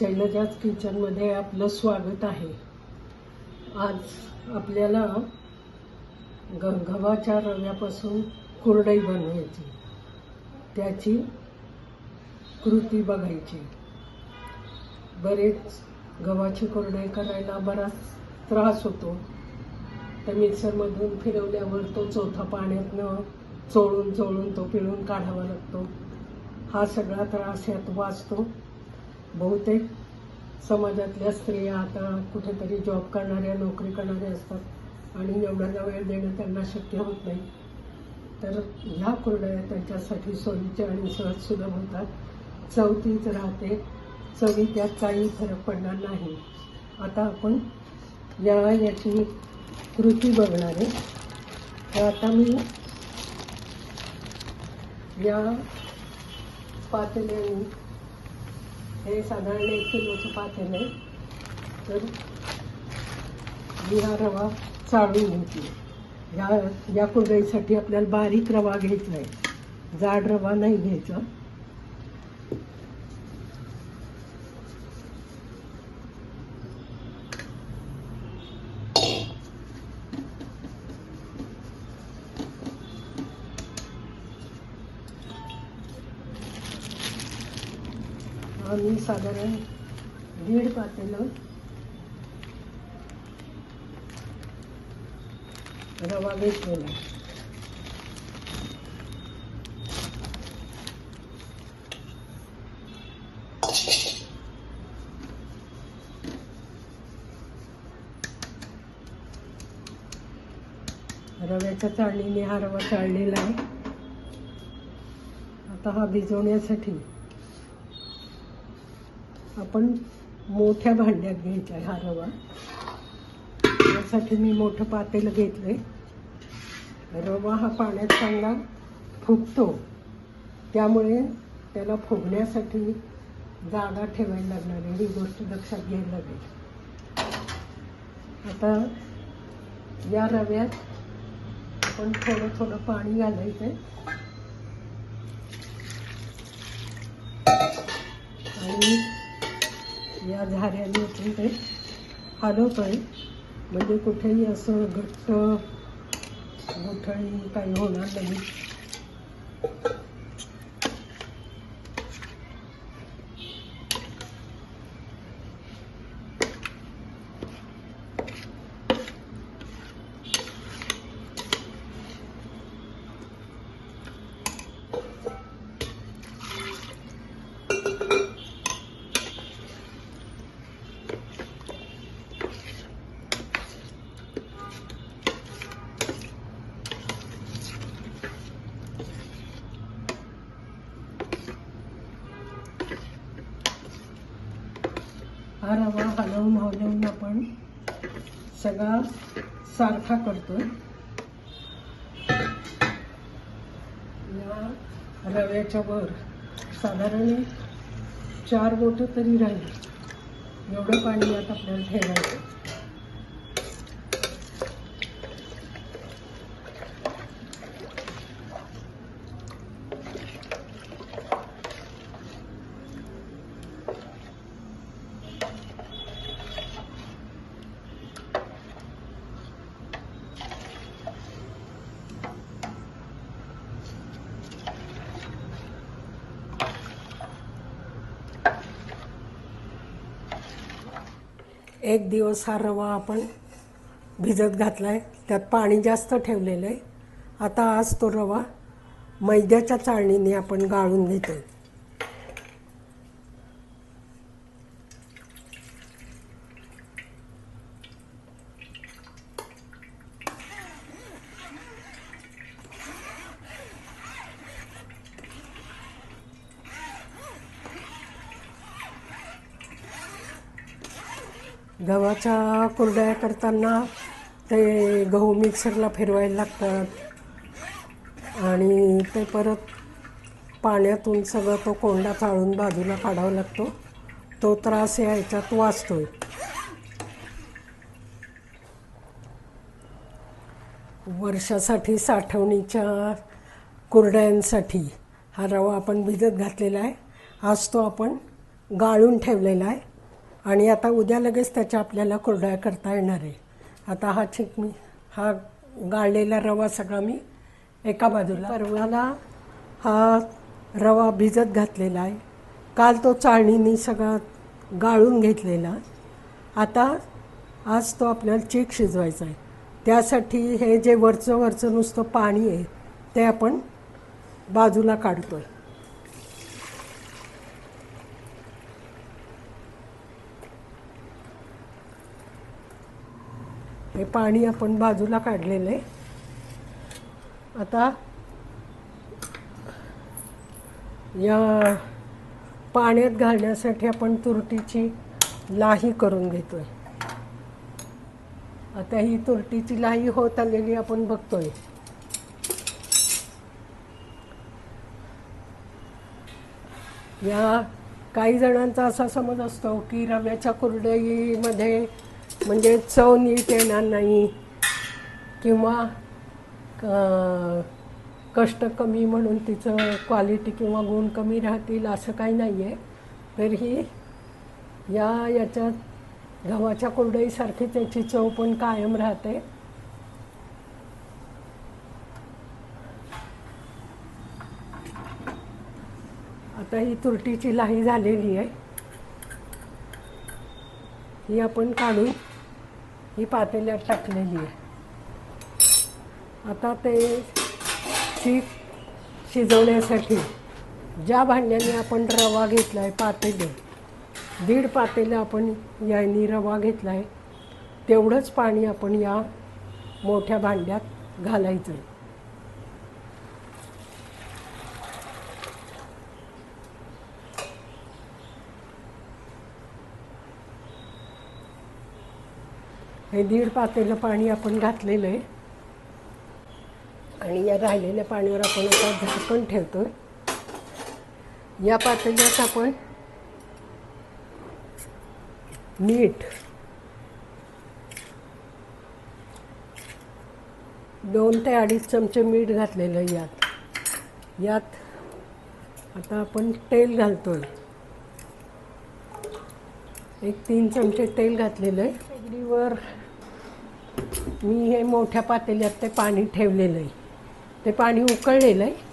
शैलजाच किचनमध्ये आपलं स्वागत आहे. आज आपल्याला ग गव्हाच्या रव्यापासून कुरडई बनवायची. त्याची कृती बघायची. बरेच गव्हाची कुरडई करायला बराच त्रास होतो. तर मिक्सरमधून फिरवल्यावर तो चौथा पाण्यातनं चोळून चोळून तो पिळून काढावा लागतो. हा सगळा त्रास यात वाचतो. बहुतेक समाजातल्या स्त्रिया आता कुठेतरी जॉब करणाऱ्या नोकरी करणाऱ्या असतात. आणि एवढ्याला वेळ देणं त्यांना शक्य होत नाही. तर ह्या कुरड्या त्यांच्यासाठी सोयीच्या आणि सहज सुलभ होतात. चवतीच राहते. चवी त्यात काही फरक पडणार नाही. आता आपण या याची कृती बघणार आहे. तर आता मी या पातळ्यांनी हे साधारण एक किलोचं पातेलं आहे तर जिरा रवा चाळून घेतली. या या कुरडईसाठी आपल्याला बारीक रवा घ्यायचा आहे. जाड रवा नाही घ्यायचा. मी साधारण दीड पातेलं रवा घेतलेला रव्याच्या चाळणीने हा रवा चाळलेला आहे. आता हा भिजवण्यासाठी आपण मोठ्या भांड्यात घ्यायचा आहे हा रवा. यासाठी मी मोठं पातेलं घेतलंय. रवा हा पाण्यात चांगला फुगतो. त्यामुळे त्याला फुगण्यासाठी जागा ठेवायला लागणार आहे. ही गोष्ट लक्षात घ्यायला लागेल. आता या रव्यात आपण थोडं थोडं पाणी घालायचं आहे आणि या झाऱ्याने आपण ते हलवतोय म्हणजे कुठेही असं घट्ट गोठळी काही होणार नाही. हलवून देऊन आपण सगळा सारखा करतोय. या रव्याच्या वर साधारण चार बोटं तरी राहील. एवढं पाणी यात आपल्याला ठेवायचं एक दिवस हा रवा आपण भिजत घातला आहे त्यात पाणी जास्त ठेवलेलं आहे आता आज तो रवा मैद्याच्या चाळणीने आपण गाळून घेतो गव्हाच्या कुरड्या करताना ते गहू मिक्सरला फिरवायला लागतात. आणि ते परत पाण्यातून सगळं तो कोंडा चाळून बाजूला काढावा लागतो. तो त्रास या ह्याच्यात वाचतोय. वर्षासाठी साठवणीच्या कुरड्यांसाठी हा रवा आपण भिजत घातलेला आहे. आज तो आपण गाळून ठेवलेला आहे. आणि आता उद्या लगेच त्याच्या आपल्याला कुरडया करता येणार आहे. आता हा चिक मी हा गाळलेला रवा सगळा मी एका बाजूला परवाला हा रवा भिजत घातलेला आहे. काल तो चाळणीने सगळा गाळून घेतलेला. आता आज तो आपल्याला चीक शिजवायचा आहे. त्यासाठी हे जे वरचं वरचं नुसतं पाणी आहे ते आपण बाजूला काढतोय. हे पाणी आपण बाजूला काढलेलं आहे. आता या पाण्यात घालण्यासाठी आपण तुरटीची लाही करून घेतोय. आता ही तुरटीची लाही होत आलेली आपण बघतोय. या काही जणांचा असा समज असतो की रव्याच्या कुरडईमध्ये म्हणजे चव नीट येणार नाही किंवा क- कष्ट कमी म्हणून तिचं क्वालिटी किंवा गुण कमी राहतील असं काही नाही आहे तर ही या याच्यात गव्हाच्या कुरडईसारखी त्याची चव पण कायम राहते. आता ही तुरटीची लाही झालेली आहे. ही आपण काढू ही पातेल्यात टाकलेली आहे. आता ते चीक शिजवण्यासाठी ज्या भांड्याने आपण रवा घेतला आहे पातेले दीड पातेलं आपण यांनी रवा घेतला आहे तेवढंच पाणी आपण या मोठ्या भांड्यात घालायचं. हे दीड पातेलं पाणी आपण घातलेलं आहे. आणि या राहिलेल्या पाण्यावर आपण आता झाकण ठेवतो या पातेल्यात आपण मीठ दोन ते अडीच चमचे मीठ घातलेलं आहे यात. यात आता आपण तेल घालतोय. एक तीन चमचे तेल घातलेलं आहे. शेगडीवर मी हे मोठ्या पातेल्यात ते पाणी ठेवलेलं आहे ते पाणी उकळलेलं आहे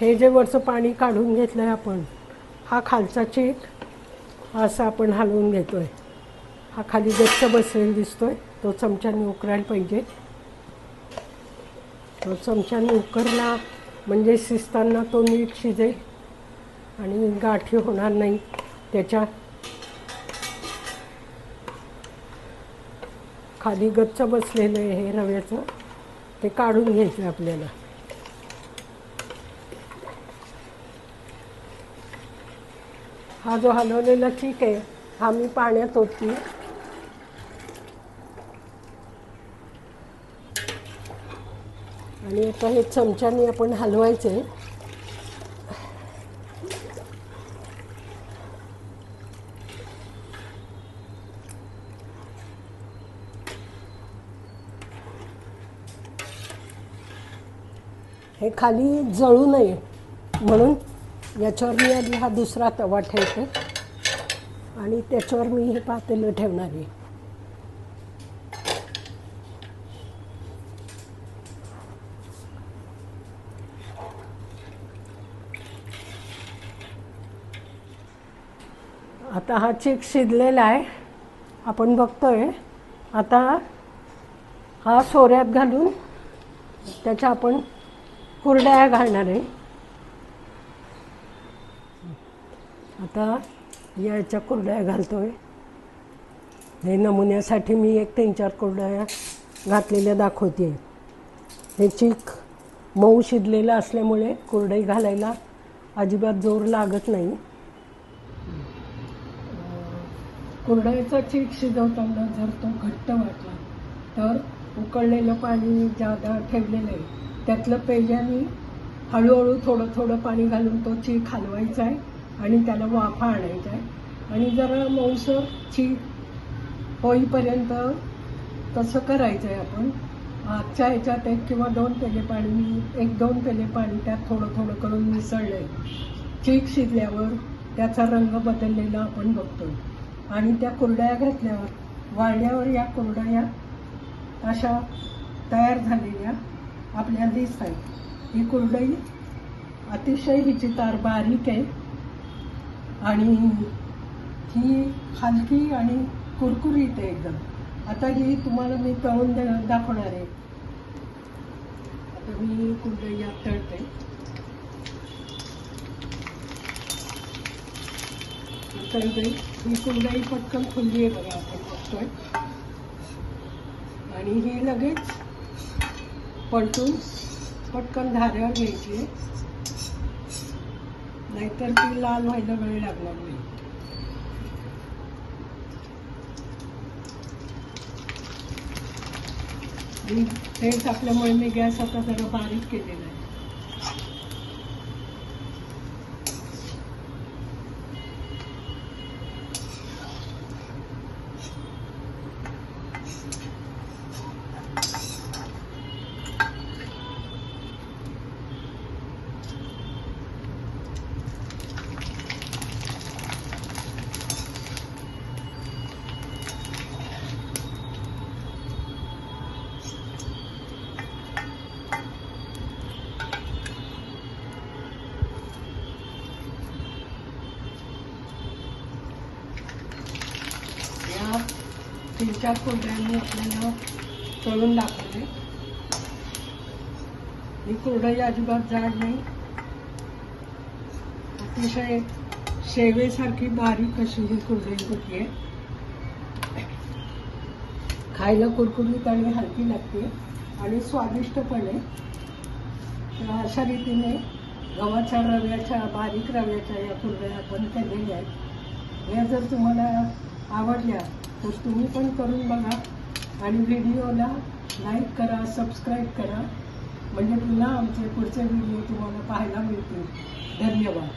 हे जे वरचं पाणी काढून घेतलं आहे आपण हा खालचा चीक असा आपण हलवून घेतो आहे हा खाली गच्च बसलेला दिसतो आहे तो चमच्याने उकरायला पाहिजे. तो चमच्याने उकरला म्हणजे शिजताना तो नीट शिजेल आणि गाठी होणार नाही. त्याच्या खाली गच्च बसलेलं आहे हे रव्याचं. ते काढून घ्यायचं आपल्याला. हा जो हलवलेला ठीक आहे. हा मी पाण्यात होती आणि आता हे चमच्याने आपण हलवायचं हे खाली जळू नये. म्हणून याच्यावर मी आधी हा दुसरा तवा ठेवते. आणि त्याच्यावर मी हे पातेलं ठेवणार आहे. आता हा चीक शिजलेला आहे. आपण बघतोय. आता हा सोऱ्यात घालून त्याच्या आपण कुरड्या घालणार आहे. आता याच्या कुरड्या घालतोय. हे नमुन्यासाठी मी एक तीन चार कुरड्या घातलेल्या दाखवते. हे चीक मऊ शिजलेलं असल्यामुळे कुरडई घालायला अजिबात जोर लागत नाही. कुरडईचा चीक शिजवताना जर तो घट्ट वाटला तर उकळलेलं पाणी जादा ठेवलेलं आहे. त्यातलं पेल्याने हळूहळू थोडं थोडं पाणी घालून तो चीक हलवायचा आहे आणि त्याला वाफा आणायचा आहे. आणि जरा मऊसर चीक होईपर्यंत तसं करायचं आहे आपण आजच्या ह्याच्यात एक किंवा दोन पेले पाणी मी एक दोन पेले पाणी त्यात थोडं थोडं करून मिसळलं आहे. चीक शिजल्यावर त्याचा रंग बदललेला आपण बघतो आणि त्या कुरड्या घातल्यावर वाळल्यावर या कुरड्या अशा तयार झालेल्या आपल्याला दिसत आहेत ही कुरडई अतिशय हिची तार बारीक आहे. आणि ही हलकी आणि कुरकुरीत आहे एकदम. आता ही तुम्हाला मी तळून दे- दाखवणार आहे. आता मी कुरडई यात तळते. तळते ही कुरडई पटकन खुल्ली आहे बघा आपण बघतोय. आणि ही लगेच पलटून पटकन धाऱ्यावर घ्यायची नाहीतर ती लाल व्हायला वेळ लागणार नाही. तेच आपल्यामुळे मी गॅस आता जरा बारीक केलेला आहे या तीन चार कुरड्यांनी आपल्याला तळून दाखवले. ही कुरडई अजिबात जाड नाही. अतिशय शेवेसारखी बारीक अशी ही कुरडई होती आहे खायला कुरकुरीत आणि हलकी लागते आणि स्वादिष्ट पण आहे तर अशा रीतीने गव्हाच्या रव्याच्या बारीक रव्याच्या या कुरड्या आपण केलेल्या आहेत. या जर तुम्हाला आवडल्या तर तुम्ही पण करून बघा. आणि व्हिडिओला लाईक करा सबस्क्राईब करा. म्हणजे पुन्हा आमचे पुढचे व्हिडिओ तुम्हाला पाहायला मिळतील. धन्यवाद.